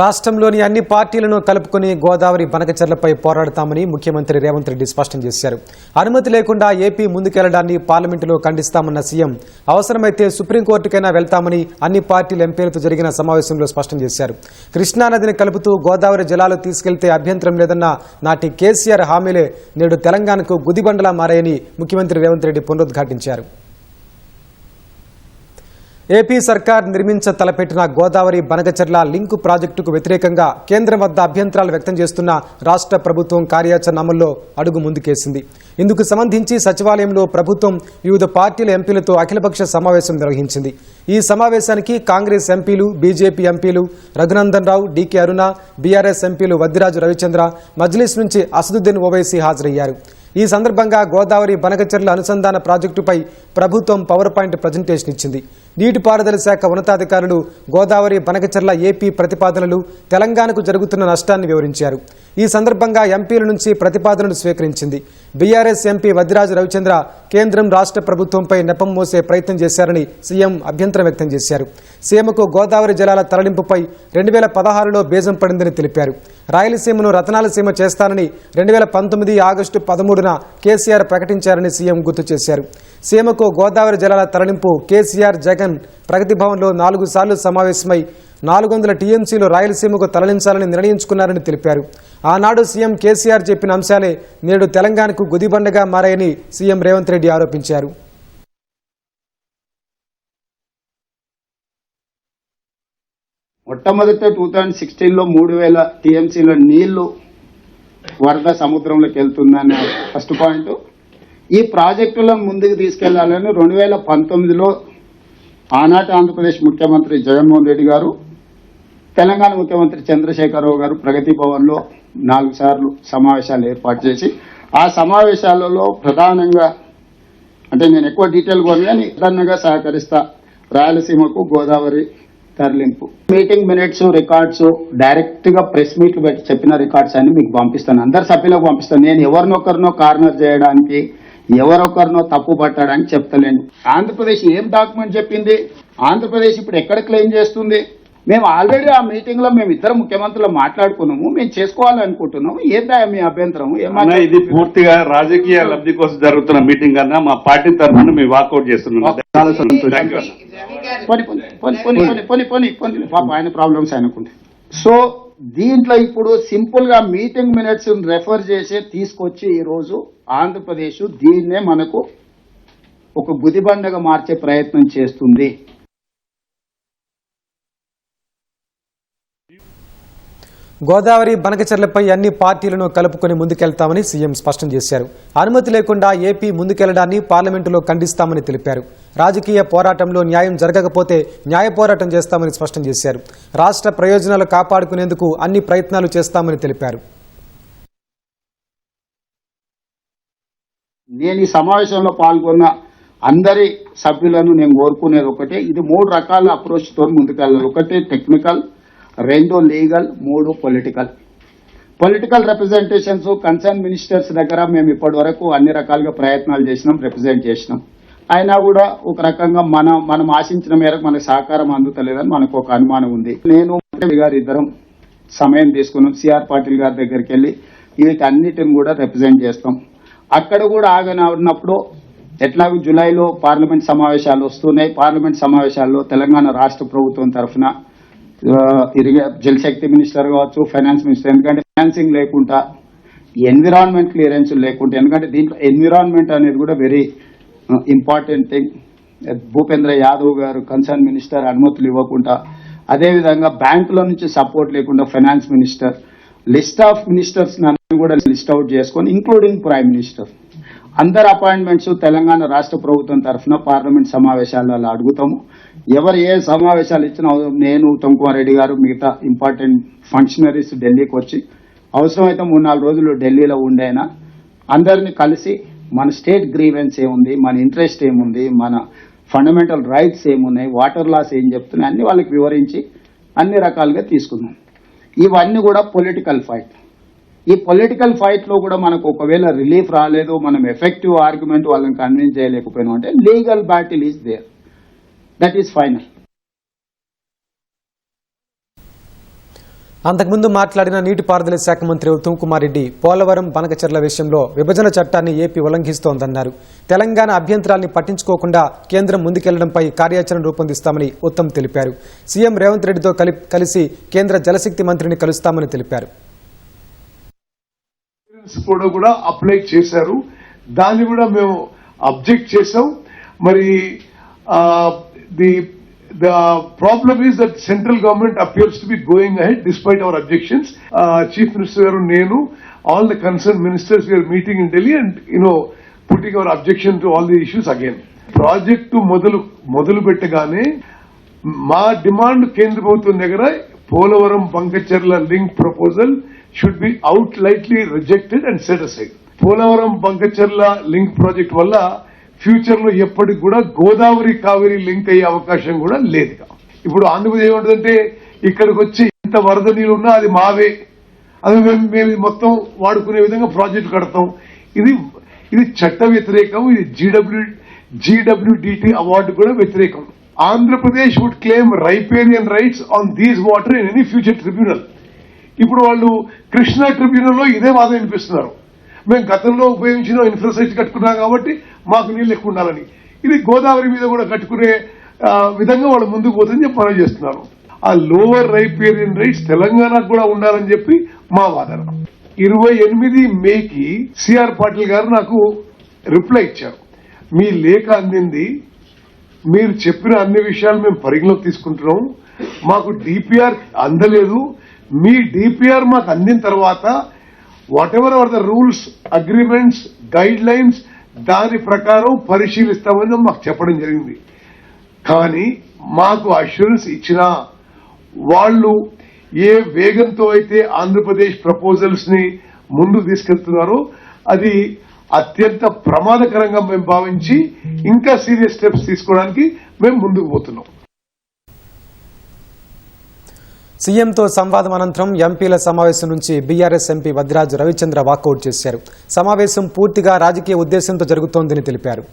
రాష్ట్రంలోని అన్ని పార్టీలను కలుపుకుని గోదావరి బనకచర్లపై పోరాడతామని ముఖ్యమంత్రి రేవంత్ రెడ్డి స్పష్టం చేశారు. అనుమతి లేకుండా ఏపీ ముందుకెళ్ళడాన్ని పార్లమెంటులో ఖండిస్తామన్న సీఎం అవసరమైతే సుప్రీంకోర్టుకైనా వెళ్తామని అన్ని పార్టీల ఎంపీలతో జరిగిన సమావేశంలో స్పష్టం చేశారు. కృష్ణానదిని కలుపుతూ గోదావరి జలాలు తీసుకెళ్తే అభ్యంతరం లేదన్న నాటి కేసీఆర్ హామీలే నేడు తెలంగాణకు గుదిబండలా మారాయని ముఖ్యమంత్రి రేవంత్ రెడ్డి పునరుద్ఘాటించారు. ఏపీ సర్కార్ నిర్మించ తలపెట్టిన గోదావరి బనగచర్ల లింకు ప్రాజెక్టుకు వ్యతిరేకంగా కేంద్రం వద్ద అభ్యంతరాలు వ్యక్తం చేస్తున్న రాష్ట్ర ప్రభుత్వం కార్యాచరణ అమల్లో అడుగు ముందుకేసింది. ఇందుకు సంబంధించి సచివాలయంలో ప్రభుత్వం వివిధ పార్టీల ఎంపీలతో అఖిలపక్ష సమావేశం నిర్వహించింది. ఈ సమావేశానికి కాంగ్రెస్ ఎంపీలు బీజేపీ ఎంపీలు Raghunandan Rao D K Aruna BRS ఎంపీలు వద్దిరాజు రవిచంద్ర మజ్లిస్ నుంచి అసదుద్దీన్ ఓవైసీ హాజరయ్యారు. ఈ సందర్భంగా గోదావరి బనకచెర్ల అనుసంధాన ప్రాజెక్టుపై ప్రభుత్వం పవర్ పాయింట్ ప్రజెంటేషన్ ఇచ్చింది. నీటిపారుదల శాఖ ఉన్నతాధికారులు గోదావరి బనకచెర్ల ఏపీ ప్రతిపాదనలు తెలంగాణకు జరుగుతున్న నష్టాన్ని వివరించారు. ఈ సందర్భంగా ఎంపీల నుంచి ప్రతిపాదనలు స్వీకరించింది. టీఆర్ఎస్ ఎంపీ వద్దిరాజు రవిచంద్ర కేంద్రం రాష్ట్ర ప్రభుత్వంపై నెపం మోసే ప్రయత్నం చేశారని సీఎం అభ్యంతరం వ్యక్తం చేశారు. సీఎంకు గోదావరి జలాల తరలింపుపై రెండు వేల పదహారులో బేజం పడిందని తెలిపారు. రాయలసీమను రతనాలసీమ చేస్తానని రెండు వేల పంతొమ్మిది ఆగస్టు పదమూడున కేసీఆర్ ప్రకటించారని సీఎం గుర్తు చేశారు. సీఎంకు గోదావరి జలాల తరలింపు కేసీఆర్ జగన్ ప్రగతి భవన్లో నాలుగు సార్లు సమావేశమై నాలుగు వందల టీఎంసీలు రాయలసీమకు తరలించాలని నిర్ణయించుకున్నారని తెలిపారు. ఆనాడు సీఎం కేసీఆర్ చెప్పిన అంశాలే నేడు తెలంగాణకు గుదిబండగా మారాయని సీఎం రేవంత్ రెడ్డి ఆరోపించారు. మొట్టమొదట టూ థౌజండ్ సిక్స్టీన్లో మూడు వేల టీఎంసీల నీళ్ళు వరద సముద్రంలోకి వెళ్తుందన్న ఫస్ట్ పాయింట్. ఈ ప్రాజెక్టులను ముందుకు తీసుకెళ్ళాలని రెండు వేల పంతొమ్మిదిలో ఆనాటి ఆంధ్రప్రదేశ్ ముఖ్యమంత్రి జగన్మోహన్ రెడ్డి గారు తెలంగాణ ముఖ్యమంత్రి చంద్రశేఖరరావు గారు ప్రగతి భవన్లో నాలుగు సార్లు సమావేశాలు ఏర్పాటు చేసి ఆ సమావేశాలలో ప్రధానంగా అంటే నేను ఎక్కువ డీటెయిల్ కొన్ని కానీ ప్రధానంగా సహకరిస్తా రాయలసీమకు గోదావరి తరలింపు. మీటింగ్ మినిట్స్ రికార్డ్స్ డైరెక్ట్గా ప్రెస్ మీట్లు పెట్టి చెప్పిన రికార్డ్స్ అన్ని మీకు పంపిస్తాను. అందరు సభ్యులకు పంపిస్తాను. నేను ఎవరినొకరినో కార్నర్ చేయడానికి ఎవరొకరినో తప్పు పట్టడానికి చెప్తలేను. ఆంధ్రప్రదేశ్ ఏం డాక్యుమెంట్ చెప్పింది? ఆంధ్రప్రదేశ్ ఇప్పుడు ఎక్కడ క్లెయిమ్ చేస్తుంది? మేము ఆల్రెడీ ఆ మీటింగ్లో మేము ఇద్దరు ముఖ్యమంత్రులు మాట్లాడుకున్నాము మేము చేసుకోవాలనుకుంటున్నాము. ఏంటా మీ అభ్యంతరం ఏమన్నా ఇది పూర్తిగా రాజకీయ లబ్ధి కోసం జరుగుతున్న మీటింగ్ అన్నా మా పార్టీ తరఫున మేము వాకౌట్ చేస్తున్నాం. ఆయన ప్రాబ్లమ్స్ అనుకుంటే సో దీంట్లో ఇప్పుడు సింపుల్గా మీటింగ్ మినిట్స్ రెఫర్ చేసి తీసుకొచ్చి ఈ రోజు ఆంధ్రప్రదేశ్ దీన్నే మనకు ఒక బుదిబండగా మార్చే ప్రయత్నం చేస్తుంది. గోదావరి బనకచర్లపై అన్ని పార్టీలను కలుపుకొని ముందుకెళ్తామని సీఎం స్పష్టం చేశారు. అనుమతి లేకుండా ఏపీ ముందుకెళ్ళడాన్ని పార్లమెంటులో ఖండిస్తామని తెలిపారు. రాజకీయ పోరాటంలో న్యాయం జరగకపోతే న్యాయ పోరాటం చేస్తామని స్పష్టం చేశారు. రాష్ట్ర ప్రయోజనాలు కాపాడుకునేందుకు అన్ని ప్రయత్నాలు చేస్తామని తెలిపారు. నేను ఈ సమావేశంలో పాల్గొన్న అందరి సభ్యులను నేను కోరుకునేది ఒకటే. ఇది మూడు రకాల అప్రోచ్తో ముందుకెళ్ళాలి. ఒకటి టెక్నికల్ రెండు లీగల్ మూడు political. Political representations concern ministers దగ్గర మేము ఇప్పటి వరకు అన్ని రకాలుగా ప్రయత్నాలు చేసినాం రిప్రజెంట్ చేసినాం. అయినా కూడా ఒక రకంగా మనం మనం ఆశించిన మేరకు మనకు సహకారం అందుతలేదని మనకు ఒక అనుమానం ఉంది. నేను మంత్రి గారు ఇద్దరం సమయం తీసుకున్నాం. సిఆర్ పాటిల్ గారి దగ్గరికి వెళ్ళి వీటన్నిటిని కూడా రిప్రజెంట్ చేస్తాం. అక్కడ కూడా ఆగన ఉన్నప్పుడు ఎట్లాగో జూలైలో పార్లమెంట్ సమావేశాలు వస్తున్నాయి. పార్లమెంట్ సమావేశాల్లో తెలంగాణ రాష్ట్ర ప్రభుత్వం తరఫున ఇరిగే జలశక్తి మినిస్టర్ కావచ్చు ఫైనాన్స్ మినిస్టర్ ఎందుకంటే ఫైనాన్సింగ్ లేకుండా ఎన్విరాన్మెంట్ క్లియరెన్స్ లేకుండా ఎందుకంటే దీంట్లో ఎన్విరాన్మెంట్ అనేది కూడా very important thing Bhupender Yadav గారు కన్సర్న్ మినిస్టర్ అనుమతులు ఇవ్వకుండా అదేవిధంగా బ్యాంకుల నుంచి సపోర్ట్ లేకుండా finance minister list of ministers నన్ను కూడా లిస్ట్ అవుట్ చేసుకొని ఇంక్లూడింగ్ ప్రైమ్ మినిస్టర్ అందరు అపాయింట్మెంట్స్ తెలంగాణ రాష్ట్ర ప్రభుత్వం తరఫున పార్లమెంట్ సమావేశాలలో అడుగుతాము. ఎవరు ఏ సమావేశాలు ఇచ్చినా నేను ఉత్తమ్ కుమార్ రెడ్డి గారు మిగతా ఇంపార్టెంట్ ఫంక్షనరీస్ ఢిల్లీకి వచ్చి అవసరమైతే మూడు నాలుగు రోజులు ఢిల్లీలో ఉండైనా? అందరిని కలిసి మన స్టేట్ గ్రీవెన్స్ ఏముంది? మన ఇంట్రెస్ట్ ఏముంది? మన ఫండమెంటల్ రైట్స్ ఏమున్నాయి? వాటర్ లాస్ ఏం చెప్తున్నాయి? అన్ని వాళ్ళకి వివరించి అన్ని రకాలుగా తీసుకుందాం. ఇవన్నీ కూడా పొలిటికల్ ఫైట్. ఈ పొలిటికల్ ఫైట్లో కూడా మనకు ఒకవేళ రిలీఫ్ రాలేదు మనం ఎఫెక్టివ్ ఆర్గ్యుమెంట్ వాళ్ళని కన్విన్స్ చేయలేకపోయినాం అంటే legal battle is there. That is final అంతకుముందు మాట్లాడిన నీటిపారుదల శాఖ మంత్రి ఉత్తమ్ కుమార్ రెడ్డి పోలవరం బనకచెర్ల విషయంలో విభజన చట్టాన్ని ఏపీ ఉల్లంఘిస్తోందన్నారు. తెలంగాణ అభ్యంతరాల్ని పట్టించుకోకుండా కేంద్రం ముందుకెళ్ళడంపై కార్యాచరణ రూపొందిస్తామని ఉత్తమ్ తెలిపారు. సీఎం రేవంత్ రెడ్డితో కలి- కలిసి కేంద్ర జలశక్తి మంత్రిని కలుస్తామని తెలిపారు. కూడా కూడా అప్లై చేశారు. దాన్ని కూడా మేము అబ్జెక్ట్ చేసాం మరి the the that is government central government be going ahead despite our despite our objections chief minister గారు నేను all the concern ministers meeting meeting Delhi and and you know putting our objection to all the issues again project మొదలు మొదలు పెట్టగానే మా demand కేంద్ర ప్రభుత్వం దగ్గర Polavaram Banakacherla link proposal should be outrightly rejected and set aside Polavaram Banakacherla link project వల్ల ఫ్యూచర్లో ఎప్పటికి కూడా గోదావరి కావేరి లింక్ అయ్యే అవకాశం కూడా లేదు ఇప్పుడు ఆంధ్రప్రదేశ్ ఏమంటుందంటే ఇక్కడికి వచ్చి ఎంత వరద నీళ్ళు ఉన్నా అది మావే. అది మేము మేము మొత్తం వాడుకునే విధంగా ప్రాజెక్టు కడతాం. ఇది ఇది చట్ట వ్యతిరేకం ఇది జీడబ్ల్యూ జీడబ్ల్యూడిటి అవార్డు కూడా వ్యతిరేకం. Andhra Pradesh would claim riparian rights on these water in any future tribunal ఇప్పుడు వాళ్ళు కృష్ణా ట్రిబ్యునల్లో ఇదే వాదం వినిపిస్తున్నారు. మేము గతంలో ఉపయోగించిన ఇన్ఫ్రాస్ట్రక్చర్ కట్టుకున్నాం కాబట్టి మాకు నీళ్ళు ఎక్కువ ఉండాలని. ఇది గోదావరి మీద కూడా కట్టుకునే విధంగా వాళ్ళు ముందుకు పోతుందని చెప్పి మనం చేస్తున్నారు ఆ లోవర్ రైపేరియన్ రైట్స్ తెలంగాణకు కూడా ఉండాలని చెప్పి మా వాదన. ఇరవై ఎనిమిది మేకి సిఆర్ పాటిల్ గారు నాకు రిప్లై ఇచ్చారు. మీ లేఖ అందింది. మీరు చెప్పిన అన్ని విషయాలు మేము పరిగణలోకి తీసుకుంటున్నాం. మాకు డిపిఆర్ అందలేదు. మీ డిపిఆర్ మాకు అందిన తర్వాత whatever are the rules agreements guidelines దాని ప్రకారం పరిశీలిస్తామని మాకు చెప్పడం జరిగింది. కానీ మాకు అష్యూరెన్స్ ఇచ్చిన వాళ్ళు ఏ వేగంతో అయితే ఆంధ్రప్రదేశ్ ప్రపోజల్స్ని ముందు తీసుకెళ్తున్నారో అది అత్యంత ప్రమాదకరంగా మేము భావించి ఇంకా సీరియస్ స్టెప్స్ తీసుకోవడానికి మేము ముందుకు పోతున్నాం. సీఎంతో సంవాదం అనంతరం ఎంపీల సమావేశం నుంచి BRS MP Vaddiraju Ravichandra walkout చేశారు. సమావేశం పూర్తిగా రాజకీయ ఉద్దేశంతో జరుగుతోందని తెలిపారు.